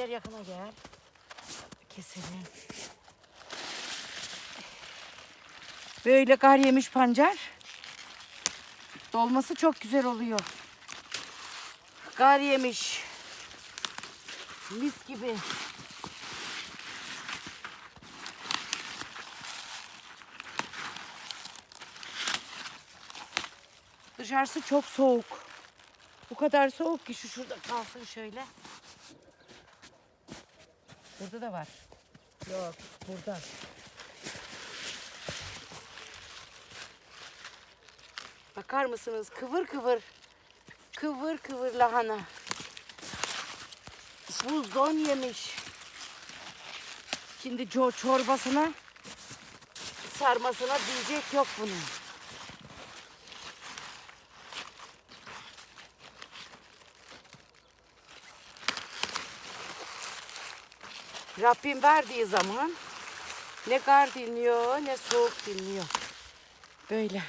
Gel yakına gel. Keselim. Böyle kar yemiş pancar. Dolması çok güzel oluyor. Kar yemiş. Mis gibi. Dışarısı çok soğuk. Bu kadar soğuk ki şu şurada kalsın şöyle. Burada da var. Yok burada. Bakar mısınız? Kıvır kıvır. Kıvır kıvır lahana. Buz don yemiş. Şimdi çorbasına sarmasına diyecek yok bunun. Rabbim verdiği zaman ne kar dinliyor ne soğuk dinliyor. Böyle.